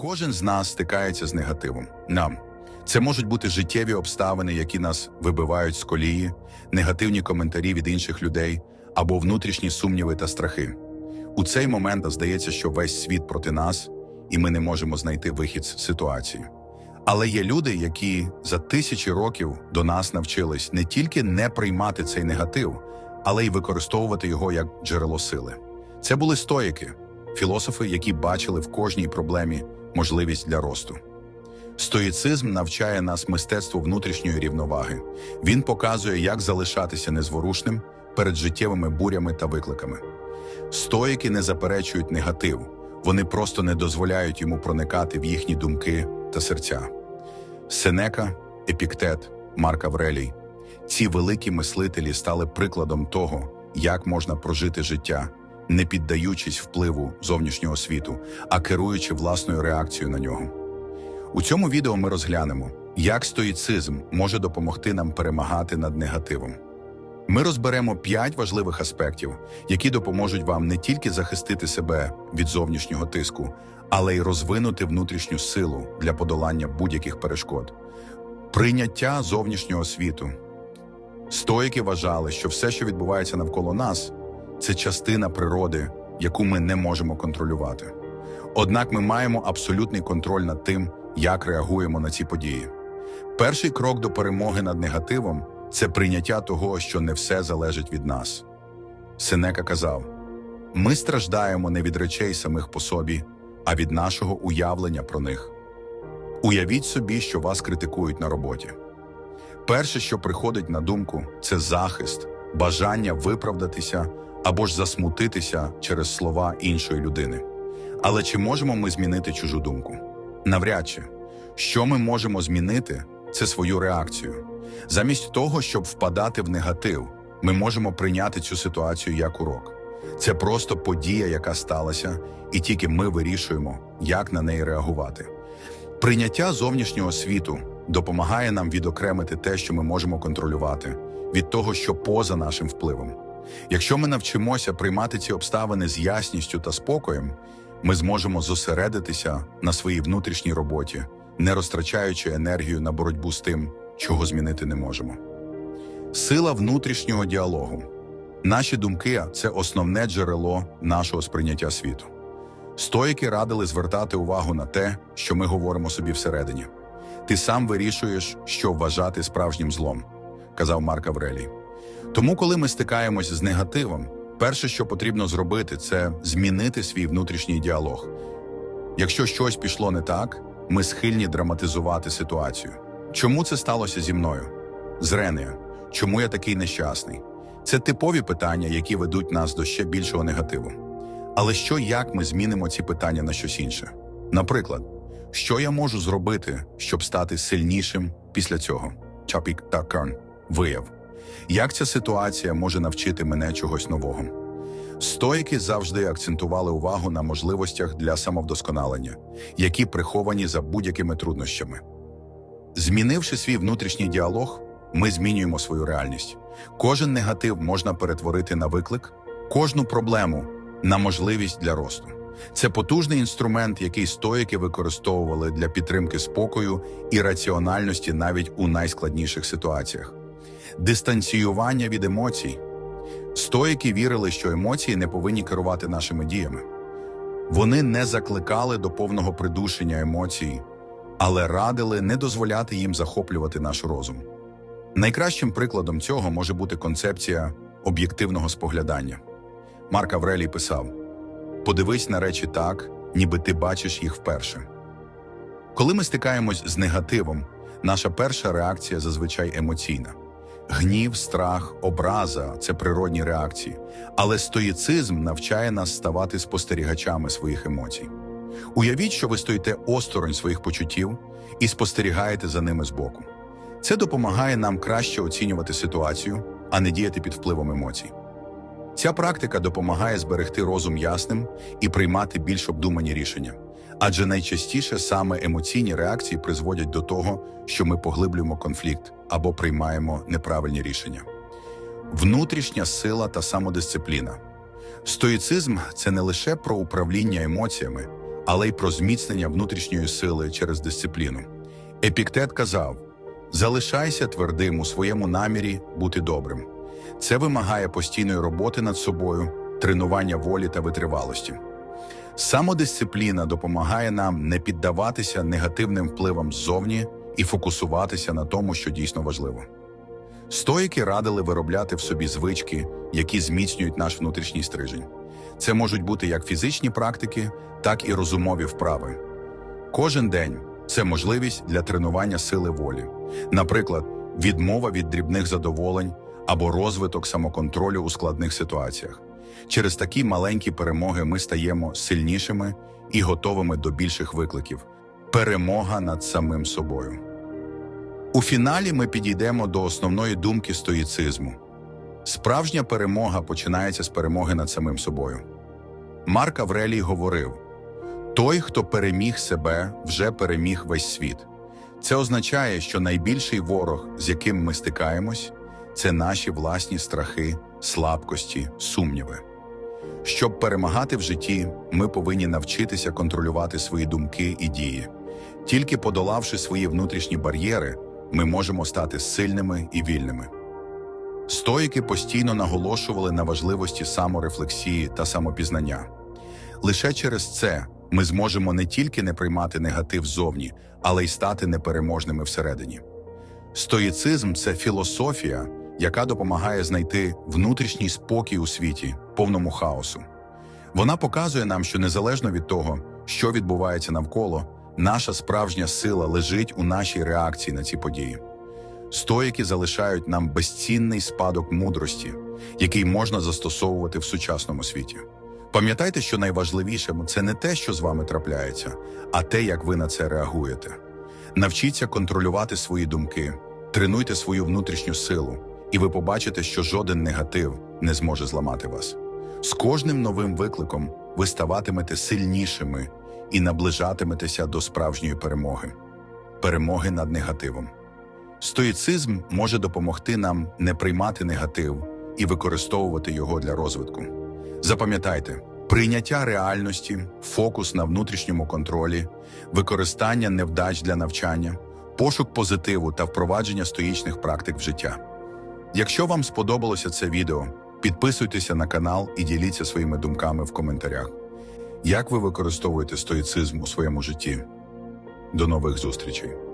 Кожен з нас стикається з негативом. Нам це можуть бути життєві обставини, які нас вибивають з колії, негативні коментарі від інших людей або внутрішні сумніви та страхи. У цей момент здається, що весь світ проти нас, і ми не можемо знайти вихід з ситуації. Але є люди, які за тисячі років до нас навчились не тільки не приймати цей негатив, але й використовувати його як джерело сили. Це були стоїки, філософи, які бачили в кожній проблемі можливість для росту. Стоїцизм навчає нас мистецтву внутрішньої рівноваги. Він показує, як залишатися незворушним перед життєвими бурями та викликами. Стоїки не заперечують негатив, вони просто не дозволяють йому проникати в їхні думки та серця. Сенека, Епіктет, Марк Аврелій ці великі мислителі стали прикладом того, як можна прожити життя, не піддаючись впливу зовнішнього світу, а керуючи власною реакцією на нього. У цьому відео ми розглянемо, як стоїцизм може допомогти нам перемагати над негативом. Ми розберемо п'ять важливих аспектів, які допоможуть вам не тільки захистити себе від зовнішнього тиску, але й розвинути внутрішню силу для подолання будь-яких перешкод. Прийняття зовнішнього світу. Стоїки вважали, що все, що відбувається навколо нас, це частина природи, яку ми не можемо контролювати. Однак ми маємо абсолютний контроль над тим, як реагуємо на ці події. Перший крок до перемоги над негативом це прийняття того, що не все залежить від нас. Сенека казав: ми страждаємо не від речей самих по собі, а від нашого уявлення про них. Уявіть собі, що вас критикують на роботі. Перше, що приходить на думку, це захист, бажання виправдатися або ж засмутитися через слова іншої людини. Але чи можемо ми змінити чужу думку? Навряд чи. Що ми можемо змінити, це свою реакцію. Замість того, щоб впадати в негатив, ми можемо прийняти цю ситуацію як урок. Це просто подія, яка сталася, і тільки ми вирішуємо, як на неї реагувати. Прийняття зовнішнього світу допомагає нам відокремити те, що ми можемо контролювати, від того, що поза нашим впливом. Якщо ми навчимося приймати ці обставини з ясністю та спокоєм, ми зможемо зосередитися на своїй внутрішній роботі, не розтрачаючи енергію на боротьбу з тим, чого змінити не можемо. Сила внутрішнього діалогу. Наші думки це основне джерело нашого сприйняття світу. Стоїки радили звертати увагу на те, що ми говоримо собі всередині. Ти сам вирішуєш, що вважати справжнім злом, казав Марк Аврелій. Тому, коли ми стикаємось з негативом, перше, що потрібно зробити, це змінити свій внутрішній діалог. Якщо щось пішло не так, ми схильні драматизувати ситуацію. Чому це сталося зі мною? З Ренею. Чому я такий нещасний? Це типові питання, які ведуть нас до ще більшого негативу. Але що як ми змінимо ці питання на щось інше? Наприклад, що я можу зробити, щоб стати сильнішим після цього? Чапік та вияв. Як ця ситуація може навчити мене чогось нового? Стоїки завжди акцентували увагу на можливостях для самовдосконалення, які приховані за будь-якими труднощами. Змінивши свій внутрішній діалог, ми змінюємо свою реальність. Кожен негатив можна перетворити на виклик, кожну проблему на можливість для росту. Це потужний інструмент, який стоїки використовували для підтримки спокою і раціональності навіть у найскладніших ситуаціях. Дистанціювання від емоцій. Стоїки вірили, що емоції не повинні керувати нашими діями. Вони не закликали до повного придушення емоцій, але радили не дозволяти їм захоплювати наш розум. Найкращим прикладом цього може бути концепція об'єктивного споглядання. Марк Аврелій писав: подивись на речі так, ніби ти бачиш їх вперше. Коли ми стикаємось з негативом, наша перша реакція зазвичай емоційна. Гнів, страх, образа це природні реакції, але стоїцизм навчає нас ставати спостерігачами своїх емоцій. Уявіть, що ви стоїте осторонь своїх почуттів і спостерігаєте за ними збоку. Це допомагає нам краще оцінювати ситуацію, а не діяти під впливом емоцій. Ця практика допомагає зберегти розум ясним і приймати більш обдумані рішення, адже найчастіше саме емоційні реакції призводять до того, що ми поглиблюємо конфлікт або приймаємо неправильні рішення. Внутрішня сила та самодисципліна. Стоїцизм це не лише про управління емоціями, але й про зміцнення внутрішньої сили через дисципліну. Епіктет казав: залишайся твердим у своєму намірі бути добрим. Це вимагає постійної роботи над собою, тренування волі та витривалості. Самодисципліна допомагає нам не піддаватися негативним впливам ззовні і фокусуватися на тому, що дійсно важливо. Стоїки радили виробляти в собі звички, які зміцнюють наш внутрішній стрижень. Це можуть бути як фізичні практики, так і розумові вправи. Кожен день це можливість для тренування сили волі, наприклад, відмова від дрібних задоволень або розвиток самоконтролю у складних ситуаціях. Через такі маленькі перемоги ми стаємо сильнішими і готовими до більших викликів. Перемога над самим собою. У фіналі ми підійдемо до основної думки стоїцизму. Справжня перемога починається з перемоги над самим собою. Марк Аврелій говорив: той, хто переміг себе, вже переміг весь світ. Це означає, що найбільший ворог, з яким ми стикаємось, це наші власні страхи, слабкості, сумніви. Щоб перемагати в житті, ми повинні навчитися контролювати свої думки і дії. Тільки подолавши свої внутрішні бар'єри, ми можемо стати сильними і вільними. Стоїки постійно наголошували на важливості саморефлексії та самопізнання. Лише через це ми зможемо не тільки не приймати негатив зовні, але й стати непереможними всередині. Стоїцизм це філософія, яка допомагає знайти внутрішній спокій у світі, повному хаосу. Вона показує нам, що незалежно від того, що відбувається навколо, наша справжня сила лежить у нашій реакції на ці події. Стоїки залишають нам безцінний спадок мудрості, який можна застосовувати в сучасному світі. Пам'ятайте, що найважливіше це не те, що з вами трапляється, а те, як ви на це реагуєте. Навчіться контролювати свої думки, тренуйте свою внутрішню силу, і ви побачите, що жоден негатив не зможе зламати вас. З кожним новим викликом ви ставатимете сильнішими і наближатиметеся до справжньої перемоги перемоги над негативом. Стоїцизм може допомогти нам не приймати негатив і використовувати його для розвитку. Запам'ятайте, прийняття реальності, фокус на внутрішньому контролі, використання невдач для навчання, пошук позитиву та впровадження стоїчних практик в життя. Якщо вам сподобалося це відео, підписуйтеся на канал і діліться своїми думками в коментарях. Як ви використовуєте стоїцизм у своєму житті? До нових зустрічей!